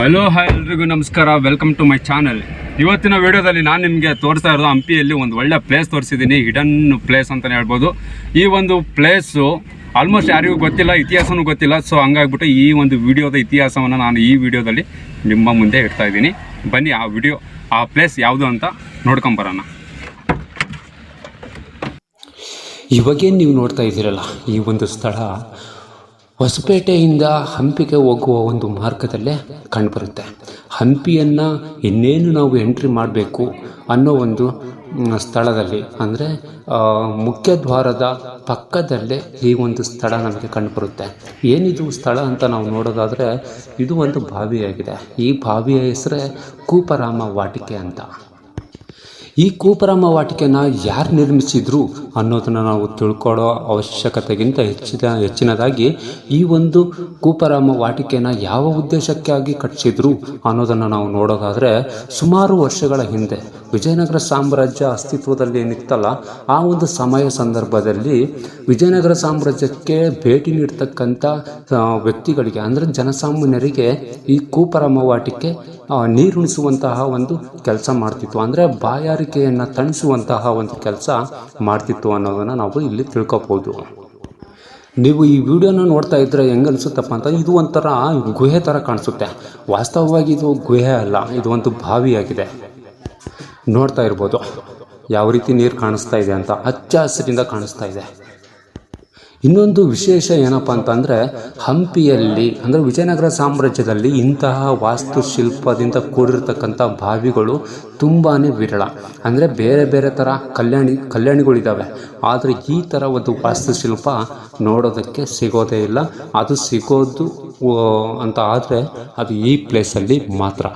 Hello hi ಎಲ್ರಿಗೂ ನಮಸ್ಕಾರ. Welcome to my channel ಇವತ್ತಿನ ವಿಡಿಯೋದಲ್ಲಿ ನಾನು ನಿಮಗೆ ತೋರಿಸ್ತಾ ಇರೋದು ಹಂಪಿಯಲ್ಲಿ ಒಂದು ಒಳ್ಳೆ ಪ್ಲೇಸ್ ತೋರಿಸಿದ್ದೀನಿ ಹಿಡನ್ ಪ್ಲೇಸ್ ಅಂತಲೇ ಹೇಳ್ಬೋದು. ಈ ಒಂದು ಪ್ಲೇಸು ಆಲ್ಮೋಸ್ಟ್ ಯಾರಿಗೂ ಗೊತ್ತಿಲ್ಲ, ಇತಿಹಾಸನೂ ಗೊತ್ತಿಲ್ಲ. ಸೊ ಹಂಗಾಗ್ಬಿಟ್ಟು ಈ ಒಂದು ವಿಡಿಯೋದ ಇತಿಹಾಸವನ್ನು ನಾನು ಈ ವಿಡಿಯೋದಲ್ಲಿ ನಿಮ್ಮ ಮುಂದೆ ಇಡ್ತಾ ಇದ್ದೀನಿ. ಬನ್ನಿ ಆ ವಿಡಿಯೋ, ಆ ಪ್ಲೇಸ್ ಯಾವುದು ಅಂತ ನೋಡ್ಕೊಂಬರೋಣ ಇವಾಗೇನು ನೀವು ನೋಡ್ತಾ ಇದ್ದೀರಲ್ಲ, ಈ ಒಂದು ಸ್ಥಳ. ಹೊಸಪೇಟೆಯಿಂದ ಹಂಪಿಗೆ ಹೋಗುವ ಒಂದು ಮಾರ್ಗದಲ್ಲೇ ಕಂಡುಬರುತ್ತೆ. ಹಂಪಿಯನ್ನು ಇನ್ನೇನು ನಾವು ಎಂಟ್ರಿ ಮಾಡಬೇಕು ಅನ್ನೋ ಒಂದು ಸ್ಥಳದಲ್ಲಿ ಅಂದರೆ ಮುಖ್ಯ ದ್ವಾರದ ಪಕ್ಕದಲ್ಲೇ ಈ ಒಂದು ಸ್ಥಳ ನಮಗೆ ಕಂಡುಬರುತ್ತೆ. ಏನಿದು ಸ್ಥಳ ಅಂತ ನಾವು ನೋಡೋದಾದರೆ ಇದು ಒಂದು ಬಾವಿಯಾಗಿದೆ. ಈ ಬಾವಿಯ ಹೆಸರೇ ಕೂಪರಾಮ ವಾಟಿಕೆ ಅಂತ. ಈ ಕೂಪರಾಮ ವಾಟಿಕೆನ ಯಾರು ನಿರ್ಮಿಸಿದ್ರು ಅನ್ನೋದನ್ನು ನಾವು ತಿಳ್ಕೊಳ್ಳೋ ಅವಶ್ಯಕತೆಗಿಂತ ಹೆಚ್ಚಿದ, ಹೆಚ್ಚಿನದಾಗಿ ಈ ಒಂದು ಕೂಪರಾಮ ವಾಟಿಕೆನ ಯಾವ ಉದ್ದೇಶಕ್ಕಾಗಿ ಕಟ್ಟಿಸಿದ್ರು ಅನ್ನೋದನ್ನು ನಾವು ನೋಡೋದಾದರೆ ಸುಮಾರು ವರ್ಷಗಳ ಹಿಂದೆ. ವಿಜಯನಗರ ಸಾಮ್ರಾಜ್ಯ ಅಸ್ತಿತ್ವದಲ್ಲಿ ಏನಿತ್ತಲ್ಲ ಆ ಒಂದು ಸಮಯ ಸಂದರ್ಭದಲ್ಲಿ ವಿಜಯನಗರ ಸಾಮ್ರಾಜ್ಯಕ್ಕೆ ಭೇಟಿ ನೀಡ್ತಕ್ಕಂಥ ವ್ಯಕ್ತಿಗಳಿಗೆ, ಅಂದರೆ ಜನಸಾಮಾನ್ಯರಿಗೆ ಈ ಕೂಪರ ವಾಟಿಕೆ ನೀರುಣಿಸುವಂತಹ ಒಂದು ಕೆಲಸ ಮಾಡ್ತಿತ್ತು. ಅಂದರೆ ಬಾಯಾರಿಕೆಯನ್ನು ತಣಿಸುವಂತಹ ಒಂದು ಕೆಲಸ ಮಾಡ್ತಿತ್ತು ಅನ್ನೋದನ್ನು ನಾವು ಇಲ್ಲಿ ತಿಳ್ಕೊಬೋದು. ನೀವು ಈ ವಿಡಿಯೋನ ನೋಡ್ತಾ ಇದ್ರೆ ಹೆಂಗೆ ಅನಿಸುತ್ತಪ್ಪ ಅಂತ, ಇದು ಒಂಥರ ಗುಹೆ ಥರ ಕಾಣಿಸುತ್ತೆ. ವಾಸ್ತವವಾಗಿ ಇದು ಗುಹೆ ಅಲ್ಲ, ಇದು ಒಂದು ಬಾವಿಯಾಗಿದೆ. ನೋಡ್ತಾ ಇರ್ಬೋದು. ಯಾವ ರೀತಿ ನೀರು ಕಾಣಿಸ್ತಾ ಇದೆ ಅಂತ ಹಚ್ಚ ಹಸಿರಿಂದ ಕಾಣಿಸ್ತಾ ಇದೆ. ಇನ್ನೊಂದು ವಿಶೇಷ ಏನಪ್ಪ ಅಂತಂದರೆ ಹಂಪಿಯಲ್ಲಿ, ಅಂದರೆ ವಿಜಯನಗರ ಸಾಮ್ರಾಜ್ಯದಲ್ಲಿ ಇಂತಹ ವಾಸ್ತುಶಿಲ್ಪದಿಂದ ಕೂಡಿರ್ತಕ್ಕಂಥ ಬಾವಿಗಳು ತುಂಬಾ ವಿರಳ. ಅಂದರೆ ಬೇರೆ ಬೇರೆ ಥರ ಕಲ್ಯಾಣಿ ಕಲ್ಯಾಣಿಗಳಿದ್ದಾವೆ ಆದರೆ ಈ ಥರ ಒಂದು ವಾಸ್ತುಶಿಲ್ಪ ನೋಡೋದಕ್ಕೆ ಸಿಗೋದೇ ಇಲ್ಲ. ಅದು ಸಿಗೋದು ಅಂತ ಆದರೆ ಅದು ಈ ಪ್ಲೇಸಲ್ಲಿ ಮಾತ್ರ.